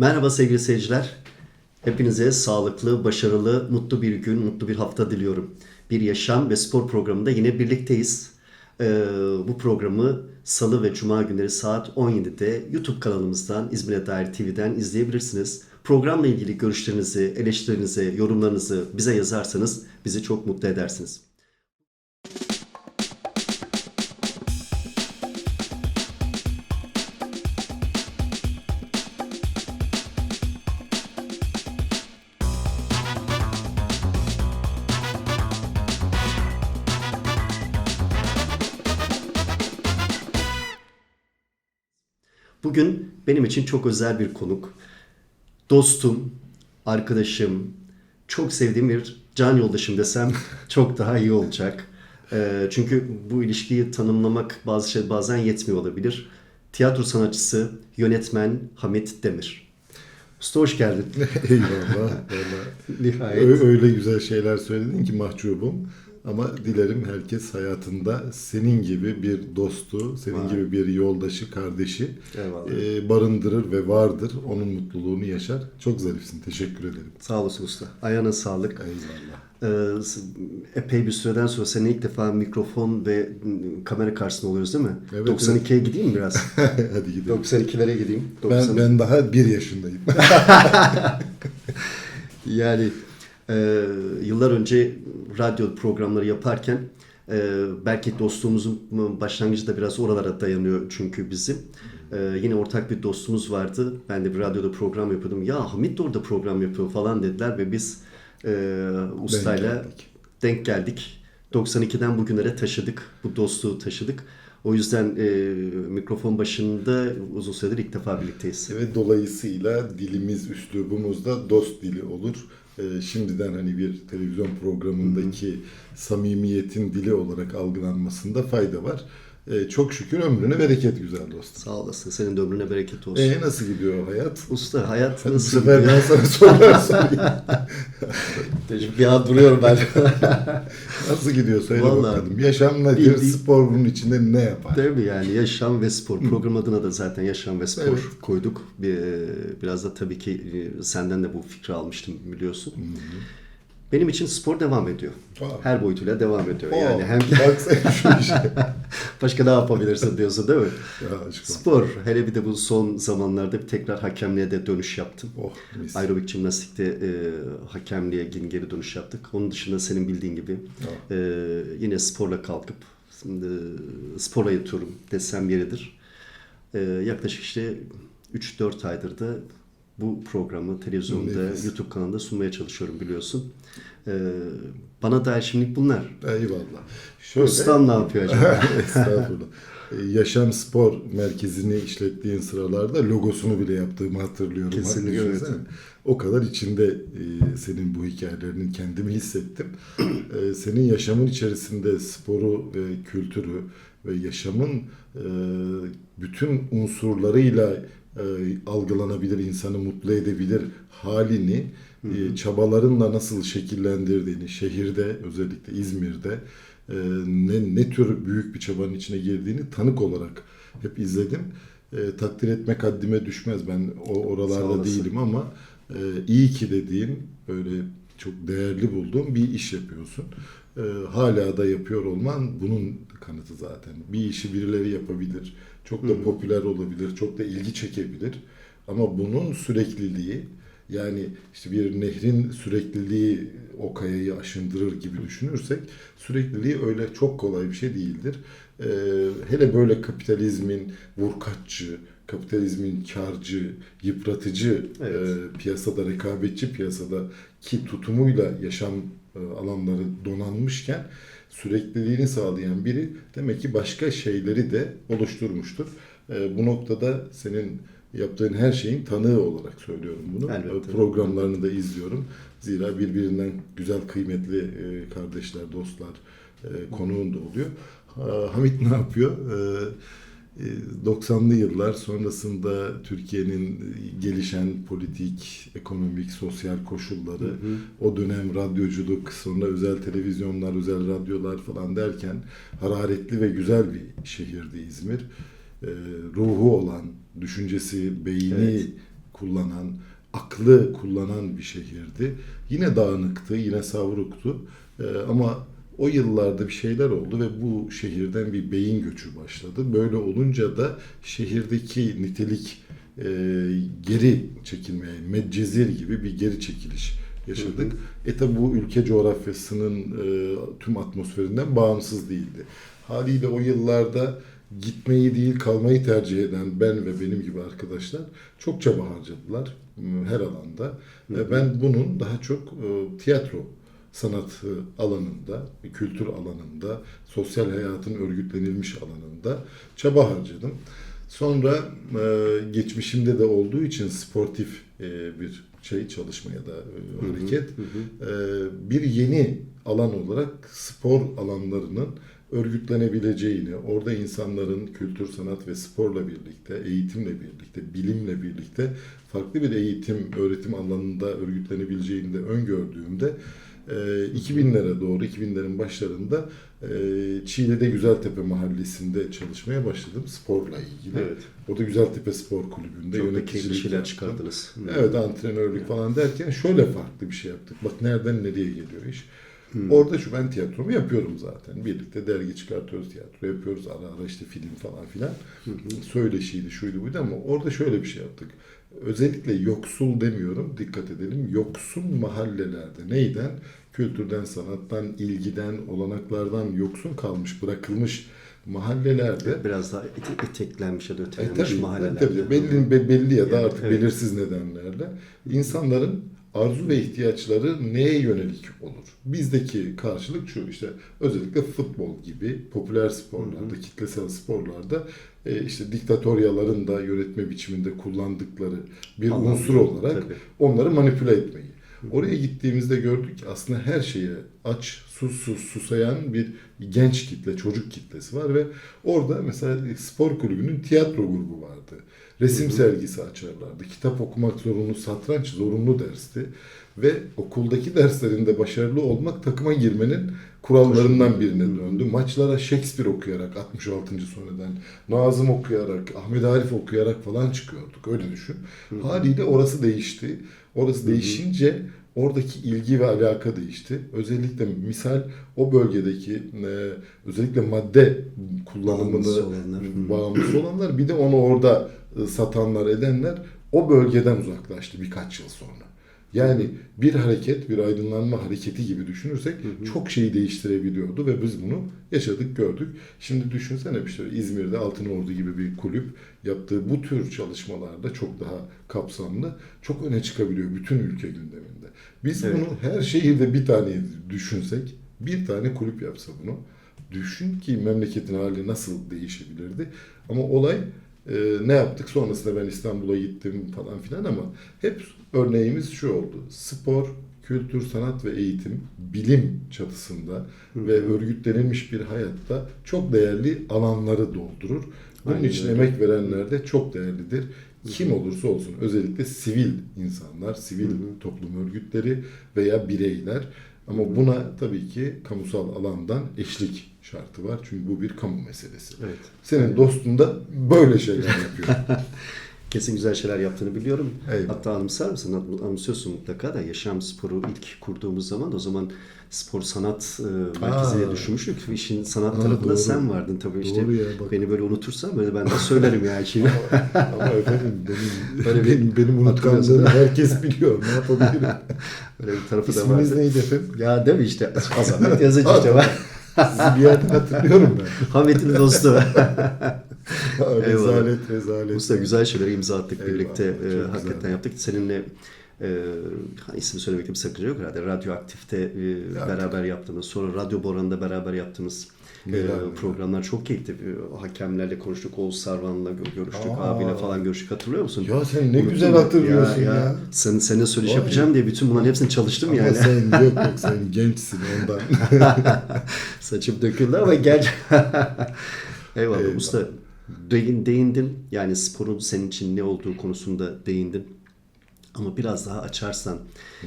Merhaba sevgili seyirciler. Hepinize sağlıklı, başarılı, mutlu bir gün, mutlu bir hafta diliyorum. Bir yaşam ve spor programında yine birlikteyiz. Ee, bu programı Salı ve Cuma günleri saat 17'de YouTube kanalımızdan İzmir'e dair TV'den izleyebilirsiniz. Programla ilgili görüşlerinizi, eleştirinizi, yorumlarınızı bize yazarsanız bizi çok mutlu edersiniz. Bugün benim için çok özel bir konuk. Dostum, arkadaşım, çok sevdiğim bir can yoldaşım desem çok daha iyi olacak. Ee, çünkü bu ilişkiyi tanımlamak bazı şey bazen yetmiyor olabilir. Tiyatro sanatçısı, yönetmen Hamit Demir. Usta hoş geldin. Eyvallah. Vallahi. Nihayet. Ö- öyle güzel şeyler söyledin ki mahcubum. Ama dilerim herkes hayatında senin gibi bir dostu, senin Vay. gibi bir yoldaşı, kardeşi Eyvallah. e, barındırır ve vardır. Onun mutluluğunu yaşar. Çok zarifsin. Teşekkür ederim. Sağ olasın usta. Ayağına sağlık. Eyvallah. Ee, epey bir süreden sonra seninle ilk defa mikrofon ve kamera karşısında oluyoruz değil mi? Evet, 92'ye gideyim mi biraz? Hadi gidelim. 92'lere gideyim. Ben, 90 ben daha bir yaşındayım. Yani e, yıllar önce radyo programları yaparken e, belki dostluğumuzun başlangıcı da biraz oralara dayanıyor çünkü bizim. E, yine ortak bir dostumuz vardı. Ben de bir radyoda program yapıyordum. Ya Hamit de orada program yapıyor falan dediler ve biz e, ustayla geldik. denk geldik. 92'den bugünlere taşıdık. Bu dostluğu taşıdık. O yüzden e, mikrofon başında uzun süredir ilk defa birlikteyiz. Ve dolayısıyla dilimiz, üslubumuz da dost dili olur. Ee, şimdiden hani bir televizyon programındaki samimiyetin dili olarak algılanmasında fayda var. Ee, çok şükür ömrüne bereket güzel dostum. Sağ olasın. Senin de ömrüne bereket olsun. Ee, nasıl gidiyor hayat? Usta hayat Bu nasıl sefer gidiyor? ben sana sorular sorayım. Bir an duruyorum ben. Nasıl gidiyor söyle Vallahi bakalım. Yaşam nedir? bildiğin- Spor bunun içinde ne yapar? Değil mi yani yaşam ve spor. Program adına da zaten yaşam ve spor Evet. koyduk. Bir, biraz da tabii ki e, senden de bu fikri almıştım biliyorsun. Benim için spor devam ediyor. Aa. Her boyutuyla devam ediyor. Oo, Yani hem başka ne yapabilirsin diyorsun değil mi? Ya. Spor. Hele bir de bu son zamanlarda bir tekrar hakemliğe de dönüş yaptım. Oh mis. Aerobik jimnastikte e, hakemliğe geri, geri dönüş yaptık. Onun dışında senin bildiğin gibi e, yine sporla kalkıp e, sporla yatıyorum desem yeridir. E, yaklaşık işte 3-4 aydır da bu programı televizyonda, Nefis. YouTube kanalında sunmaya çalışıyorum biliyorsun. E, bana dair şimdilik bunlar. Eyvallah. Şöyle, Ustam ne yapıyor acaba? Estağfurullah. Ee, Yaşam Spor Merkezi'ni işlettiğin sıralarda logosunu bile yaptığımı hatırlıyorum. Kesinlikle, evet. O kadar içinde e, senin bu hikayelerinin kendimi hissettim. E, senin yaşamın içerisinde sporu ve kültürü ve yaşamın e, bütün unsurlarıyla e, algılanabilir, insanı mutlu edebilir halini e, çabalarınla nasıl şekillendirdiğini, şehirde özellikle İzmir'de e, ne, ne tür büyük bir çabanın içine girdiğini tanık olarak hep izledim. E, takdir etmek haddime düşmez. Ben o oralarda değilim ama e, iyi ki dediğim böyle çok değerli bulduğum bir iş yapıyorsun. E, hala da yapıyor olman bunun kanıtı zaten. Bir işi birileri yapabilir. Çok da popüler olabilir. Çok da ilgi çekebilir. Ama bunun sürekliliği yani işte bir nehrin sürekliliği o kayayı aşındırır gibi düşünürsek sürekliliği öyle çok kolay bir şey değildir. Ee, hele böyle kapitalizmin vurkaççı, kapitalizmin karcı, yıpratıcı Evet. e, piyasada, rekabetçi piyasada ki tutumuyla yaşam e, alanları donanmışken sürekliliğini sağlayan biri demek ki başka şeyleri de oluşturmuştur. E, bu noktada senin yaptığın her şeyin tanığı olarak söylüyorum bunu. Elbette. E, Programlarını da izliyorum. Zira birbirinden güzel, kıymetli e, kardeşler, dostlar, e, konuğun da oluyor. Ha, Hamit ne yapıyor? E, 90'lı yıllar sonrasında Türkiye'nin gelişen politik, ekonomik, sosyal koşulları, o dönem radyoculuk, sonra özel televizyonlar, özel radyolar falan derken hararetli ve güzel bir şehirdi İzmir. E, ruhu olan, düşüncesi, beyni Evet. kullanan, aklı kullanan bir şehirdi. Yine dağınıktı, yine savruktu. Ee, ama o yıllarda bir şeyler oldu ve bu şehirden bir beyin göçü başladı. Böyle olunca da şehirdeki nitelik e, geri çekilmeye, medcezir gibi bir geri çekiliş yaşadık. E tabi bu ülke coğrafyasının e, tüm atmosferinden bağımsız değildi. Haliyle o yıllarda gitmeyi değil kalmayı tercih eden ben ve benim gibi arkadaşlar çok çaba harcadılar her alanda. Ve ben bunun daha çok e, tiyatro sanatı alanında, kültür alanında, sosyal hayatın örgütlenilmiş alanında çaba harcadım. Sonra e, geçmişimde de olduğu için sportif e, bir şey çalışmaya da e, hareket. E, bir yeni alan olarak spor alanlarının örgütlenebileceğini, orada insanların kültür, sanat ve sporla birlikte, eğitimle birlikte, bilimle birlikte farklı bir eğitim, öğretim alanında örgütlenebileceğini de öngördüğümde e, 2000'lere doğru, 2000'lerin başlarında e, Çiğli'de Güzeltepe Mahallesi'nde çalışmaya başladım sporla ilgili. Evet. Orada Güzeltepe Spor Kulübü'nde Çok yöneticilik şeyler çıkardınız. Hı. Evet antrenörlük falan derken şöyle farklı bir şey yaptık. Bak nereden nereye geliyor iş. Orada şu ben tiyatromu yapıyorum zaten. Birlikte dergi çıkartıyoruz, tiyatro yapıyoruz. Ara ara işte film falan filan. Söyleşiydi, şuydu buydu ama orada şöyle bir şey yaptık. Özellikle yoksul demiyorum, dikkat edelim. Yoksun mahallelerde neyden? Kültürden, sanattan, ilgiden, olanaklardan yoksun kalmış, bırakılmış mahallelerde Biraz daha ete- eteklenmiş ya da e, ötelenmiş tabii, mahallelerde. tabii. Belli, be- belli ya da Yani, artık evet. belirsiz nedenlerle insanların arzu ve ihtiyaçları neye yönelik olur? Bizdeki karşılık şu işte özellikle futbol gibi popüler sporlarda, kitlesel sporlarda e, işte diktatoryaların da yönetme biçiminde kullandıkları bir Anladım. unsur olarak Tabii. onları manipüle etmeyi. Oraya gittiğimizde gördük ki aslında her şeye aç, susuz, susayan bir genç kitle, çocuk kitlesi var ve orada mesela spor kulübünün tiyatro grubu vardı. Resim sergisi açarlardı. Kitap okumak zorunlu, satranç zorunlu dersti. Ve okuldaki derslerinde başarılı olmak takıma girmenin kurallarından birine döndü. Maçlara Shakespeare okuyarak 66. sonradan, Nazım okuyarak, Ahmet Arif okuyarak falan çıkıyorduk. Öyle düşün. Haliyle orası değişti. Orası değişince oradaki ilgi ve alaka değişti. Özellikle misal o bölgedeki e, özellikle madde kullanımını Bağımlısı olanlar. Hı. bağımlısı olanlar bir de onu orada e, satanlar edenler o bölgeden uzaklaştı birkaç yıl sonra. Yani bir hareket, bir aydınlanma hareketi gibi düşünürsek çok şeyi değiştirebiliyordu ve biz bunu yaşadık, gördük. Şimdi düşünsene işte İzmir'de Altınordu gibi bir kulüp yaptığı bu tür çalışmalarda çok daha kapsamlı, çok öne çıkabiliyor bütün ülke gündeminde. Biz Evet. bunu her şehirde bir tane düşünsek, bir tane kulüp yapsa bunu, düşün ki memleketin hali nasıl değişebilirdi. Ama olay e, ne yaptık? Sonrasında ben İstanbul'a gittim falan filan ama hep örneğimiz şu oldu. Spor, kültür, sanat ve eğitim, bilim çatısında ve örgütlenilmiş bir hayatta çok değerli alanları doldurur. Bunun Aynen için öyle. emek verenler de çok değerlidir. Kim olursa olsun özellikle sivil insanlar, sivil toplum örgütleri veya bireyler ama buna tabii ki kamusal alandan eşlik şartı var. Çünkü bu bir kamu meselesi. Evet. Senin dostun da böyle şeyler yapıyor. Kesin güzel şeyler yaptığını biliyorum. Eyvallah. Hatta anımsar mısın? Anım- Anımsıyorsun mutlaka da Yaşam Sporu ilk kurduğumuz zaman o zaman spor sanat e, merkezine Aa. düşünmüştük. İşin sanat Aa, tarafında doğru. sen vardın tabii işte. Doğru ya, bak. Beni böyle unutursan böyle ben de söylerim yani şimdi. Ama efendim benim, Böyle bir benim, benim unutkanlığımı herkes biliyor. Ne yapabilirim? Böyle bir tarafı da İsminiz vardı. neydi efendim? Ya değil mi işte Azamet Yazıcı işte var. Sizi bir yerden hatırlıyorum ben. Hamet'in dostu. rezalet rezalet. Usta güzel şeyler imza attık Eyvallah, birlikte. Ee, güzel. hakikaten yaptık. Seninle e, isim söylemekte bir sakınca yok herhalde. Radyoaktif'te e, beraber yaptığımız, sonra Radyo Boran'da beraber yaptığımız e, programlar çok keyifli. E, Hakemlerle konuştuk, Oğuz Sarvan'la gö- görüştük, Aa. abiyle falan görüştük. Hatırlıyor musun? Ya sen ne Unuttun güzel hatırlıyorsun ya. Sen, seninle söyleşi Vay. yapacağım diye bütün bunların hepsini çalıştım Ama yani. sen yok yok sen gençsin ondan. Saçım döküldü ama gel. Eyvallah Eyvallah. usta. Değin, değindin. Yani sporun senin için ne olduğu konusunda değindin. Ama biraz daha açarsan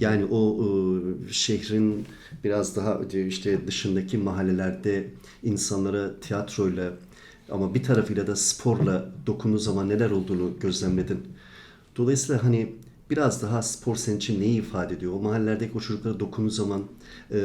yani o e, şehrin biraz daha işte dışındaki mahallelerde insanlara tiyatroyla ama bir tarafıyla da sporla dokunduğu zaman neler olduğunu gözlemledin. Dolayısıyla hani biraz daha spor senin için neyi ifade ediyor? O mahallelerdeki o çocuklara dokunduğu zaman e,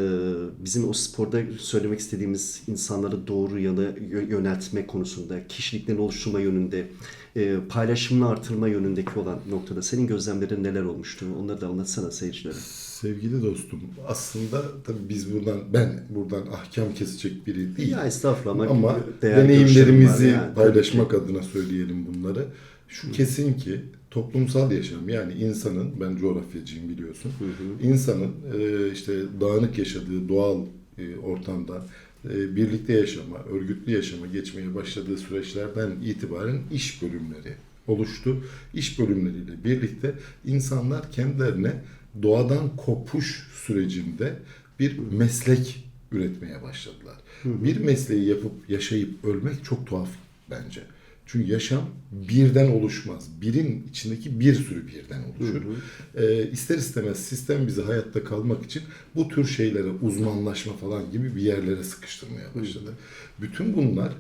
bizim o sporda söylemek istediğimiz insanları doğru yana yö- yöneltme konusunda, kişiliklerini oluşturma yönünde, e, paylaşımını artırma yönündeki olan noktada senin gözlemlerin neler olmuştu? Onları da anlatsana seyircilere. Sevgili dostum aslında tabii biz buradan ben buradan ahkam kesecek biri değil. Ya estağfurullah Ama değerli deneyimlerimizi yani, paylaşmak adına söyleyelim bunları. Şu kesin ki toplumsal yaşam yani insanın ben coğrafyacıyım biliyorsun. İnsanın e, işte dağınık yaşadığı doğal e, ortamda e, birlikte yaşama, örgütlü yaşama geçmeye başladığı süreçlerden itibaren iş bölümleri oluştu. İş bölümleriyle birlikte insanlar kendilerine doğadan kopuş sürecinde bir meslek üretmeye başladılar. Bir mesleği yapıp yaşayıp ölmek çok tuhaf bence. Çünkü yaşam birden oluşmaz. Birin içindeki bir sürü birden oluşur. Ee, ister istemez sistem bizi hayatta kalmak için bu tür şeylere uzmanlaşma falan gibi bir yerlere sıkıştırmaya başladı. Bütün bunlar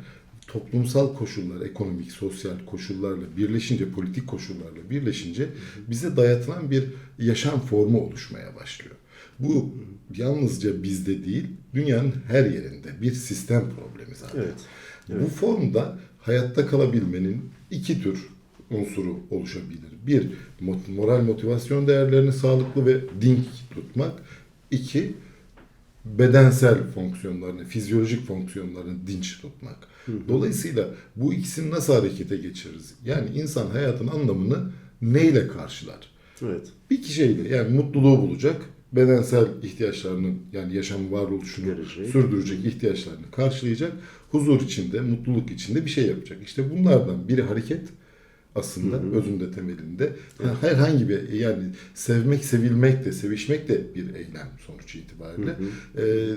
toplumsal koşullar, ekonomik, sosyal koşullarla birleşince, politik koşullarla birleşince bize dayatılan bir yaşam formu oluşmaya başlıyor. Bu yalnızca bizde değil, dünyanın her yerinde bir sistem problemi zaten. Evet, Bu formda hayatta kalabilmenin iki tür unsuru oluşabilir. Bir, mo- moral motivasyon değerlerini sağlıklı ve dinç tutmak. İki, bedensel fonksiyonlarını, fizyolojik fonksiyonlarını dinç tutmak. Dolayısıyla bu ikisini nasıl harekete geçiririz? Yani insan hayatın anlamını neyle karşılar? Evet. Bir kişiyle yani mutluluğu bulacak, bedensel ihtiyaçlarının yani yaşam varoluşunu Görecek. sürdürecek ihtiyaçlarını karşılayacak, huzur içinde, mutluluk içinde bir şey yapacak. İşte bunlardan biri hareket aslında özünde temelinde Yani herhangi bir yani sevmek, sevilmek de, sevişmek de bir eylem sonuç itibariyle. Ee,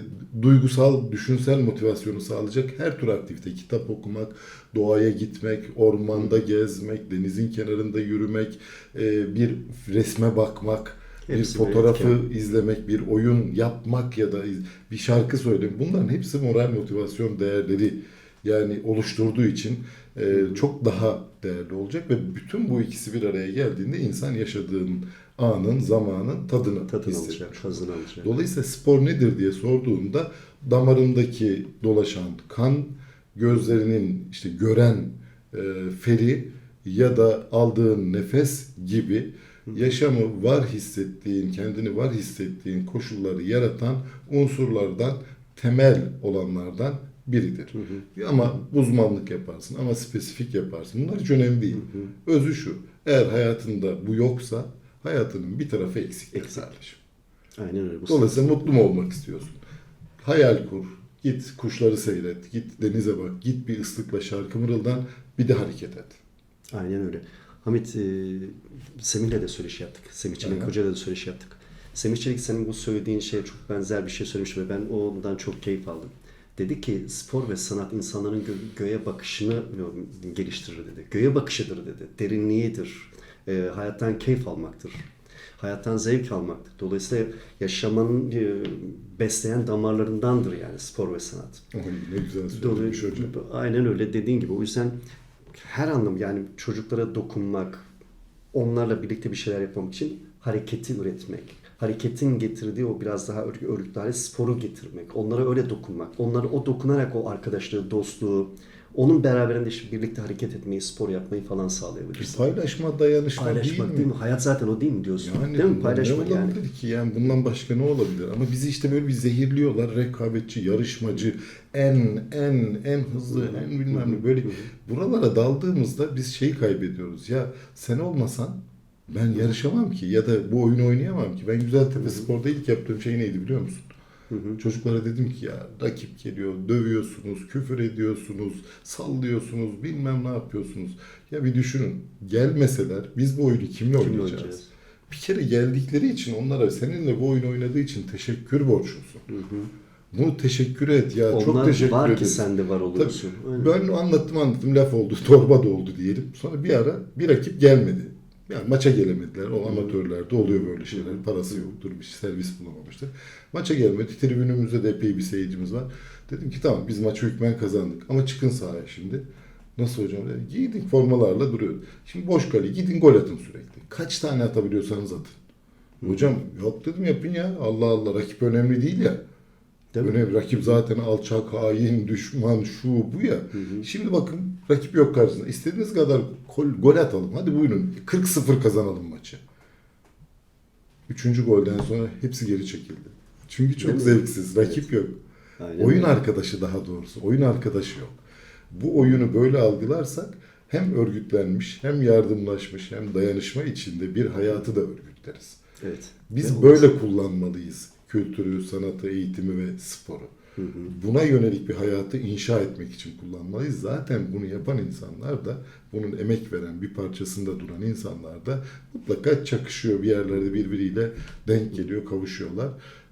duygusal, düşünsel motivasyonu sağlayacak her tür aktivite, kitap okumak, doğaya gitmek, ormanda gezmek, denizin kenarında yürümek, e, bir resme bakmak, Hepsi bir fotoğrafı etken. izlemek, bir oyun yapmak ya da bir şarkı söylemek. Bunların hepsi moral motivasyon değerleri yani oluşturduğu için e, çok daha değerli olacak ve bütün bu ikisi bir araya geldiğinde insan yaşadığın anın, zamanın tadını, Tadını alacak, alacak. Dolayısıyla spor nedir diye sorduğunda damarındaki dolaşan kan, gözlerinin işte gören e, feri ya da aldığın nefes gibi yaşamı var hissettiğin, kendini var hissettiğin koşulları yaratan unsurlardan temel olanlardan biridir. Ama uzmanlık yaparsın ama spesifik yaparsın. Bunlar hiç önemli değil. Özü şu. Eğer hayatında bu yoksa hayatının bir tarafı Eksik. kardeşim. Aynen öyle. Dolayısıyla mutlu mu olmak istiyorsun? Hayal kur, git kuşları seyret, git denize bak, git bir ıslıkla şarkı mırıldan, bir de hareket et. Aynen öyle. Hamit, e, Semih'le de söyleşi yaptık. Semih Çelik. Hoca'yla da söyleşi yaptık. Semih Çelik senin bu söylediğin şeye çok benzer bir şey söylemiş ve ben ondan çok keyif aldım. Dedi ki spor ve sanat insanların gö- göğe bakışını geliştirir dedi. Göğe bakışıdır dedi. Derinliğidir. E, hayattan keyif almaktır. Hayattan zevk almaktır. Dolayısıyla yaşamanın e, besleyen damarlarındandır yani spor ve sanat. Oy, ne güzel söylemiş hocam. aynen öyle dediğin gibi. O yüzden her anlam yani çocuklara dokunmak, onlarla birlikte bir şeyler yapmak için hareketi üretmek. Hareketin getirdiği o biraz daha örgü, örgütlü hale sporu getirmek. Onlara öyle dokunmak. Onlara o dokunarak o arkadaşlığı, dostluğu, onun beraberinde işte birlikte hareket etmeyi, spor yapmayı falan Bir sağlayabiliriz. paylaşma, dayanışma Paylaşmak değil değil mi? Hayat zaten o değil mi diyorsun? Yani değil mi? ne Paylaşmak yani. olabilir ki? Yani bundan başka ne olabilir? Ama bizi işte böyle bir zehirliyorlar. Rekabetçi, yarışmacı, en en en hızlı, en bilmem ne böyle buralara daldığımızda biz şeyi kaybediyoruz. Ya sen olmasan ben yarışamam ki ya da bu oyunu oynayamam ki. Ben Güzeltepe Spor'da ilk yaptığım şey neydi biliyor musun? Çocuklara dedim ki ya rakip geliyor, dövüyorsunuz, küfür ediyorsunuz, sallıyorsunuz, bilmem ne yapıyorsunuz. Ya bir düşünün, gelmeseler biz bu oyunu kimle oynayacağız? oynayacağız? Bir kere geldikleri için onlara seninle bu oyunu oynadığı için teşekkür borçlusun. Bunu teşekkür et ya çok Onlar teşekkür var ki ederiz. sen de var oluyorsun. Aynen. Ben anlattım anlattım laf oldu torba da oldu diyelim. Sonra bir ara bir rakip gelmedi. Yani maça gelemediler. O amatörlerde oluyor böyle şeyler. Parası yoktur, bir servis bulamamıştır. Maça gelmedi. Tribünümüzde de epey bir seyircimiz var. Dedim ki tamam biz maçı hükmen kazandık. Ama çıkın sahaya şimdi. Nasıl hocam? Giydik formalarla duruyor. Şimdi boş kale gidin gol atın sürekli. Kaç tane atabiliyorsanız atın. Hocam yok dedim yapın ya. Allah Allah rakip önemli değil ya. Değil mi? Önemli. Rakip zaten alçak, hain, düşman, şu bu ya. Şimdi bakın rakip yok karşısında. İstediğiniz kadar gol, gol atalım. Hadi buyurun. 40-0 kazanalım maçı. Üçüncü golden sonra hepsi geri çekildi. Çünkü çok Değil mi? zevksiz. Rakip yok. Aynen Oyun öyle. arkadaşı daha doğrusu. Oyun arkadaşı yok. Bu oyunu böyle algılarsak hem örgütlenmiş, hem yardımlaşmış, hem dayanışma içinde bir hayatı da örgütleriz. Evet. Biz böyle kullanmalıyız. Kültürü, sanatı, eğitimi ve sporu. Buna yönelik bir hayatı inşa etmek için kullanmalıyız. Zaten bunu yapan insanlar da, bunun emek veren bir parçasında duran insanlar da mutlaka çakışıyor bir yerlerde birbiriyle denk geliyor, kavuşuyorlar.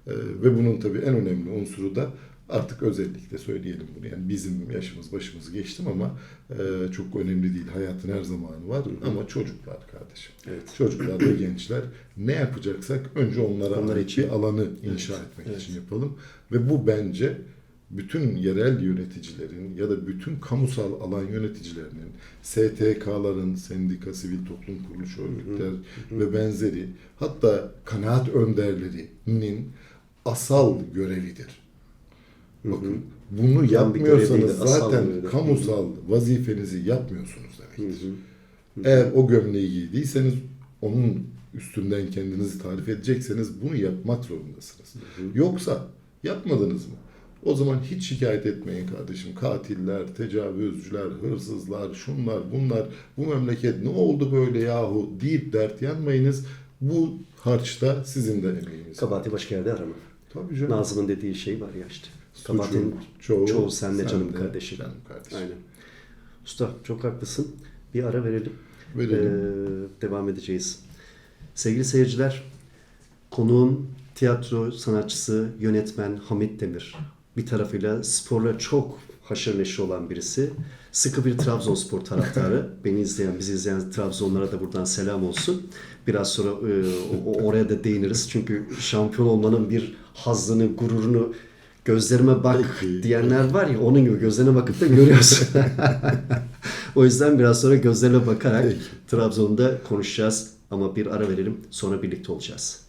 Ee, ve bunun tabii en önemli unsuru da artık özellikle söyleyelim bunu. Yani bizim yaşımız başımız geçtim ama e, çok önemli değil. Hayatın her zamanı var ama çocuklar kardeşim. Evet. Çocuklar ve gençler ne yapacaksak önce onlara Onlar için. bir alanı inşa etmek evet. için yapalım. Ve bu bence bütün yerel yöneticilerin ya da bütün kamusal alan yöneticilerinin, STK'ların, sendika, sivil toplum kuruluş örgütler ve benzeri hatta kanaat önderlerinin asal görevidir. Bakın bunu Yan bir görev yapmıyorsanız zaten kamusal vazifenizi yapmıyorsunuz Hı demektir. hı. Eğer o gömleği giydiyseniz onun üstünden kendinizi tarif edecekseniz bunu yapmak zorundasınız. Yoksa yapmadınız mı? O zaman hiç şikayet etmeyin kardeşim. Katiller, tecavüzcüler, hırsızlar, şunlar, bunlar, bu memleket ne oldu böyle yahu deyip dert yanmayınız. Bu harçta sizin de emeğiniz. Kabahati başka yerde arama. Tabii canım. Nazım'ın dediği şey var ya işte. Kabahatin çoğu, çoğu sende canım sende, kardeşim. canım kardeşim. Aynen. Usta çok haklısın. Bir ara verelim. Verelim. Ee, devam edeceğiz. Sevgili seyirciler, konuğum tiyatro sanatçısı, yönetmen Hamit Demir. Bir tarafıyla sporla çok haşır neşir olan birisi. Sıkı bir Trabzonspor taraftarı. Beni izleyen, bizi izleyen Trabzonlara da buradan selam olsun. Biraz sonra e, oraya da değiniriz. Çünkü şampiyon olmanın bir hazzını, gururunu gözlerime bak Peki. diyenler var ya onun gibi gözlerine bakıp da görüyorsun. o yüzden biraz sonra gözlerine bakarak Peki. Trabzon'da konuşacağız ama bir ara verelim sonra birlikte olacağız.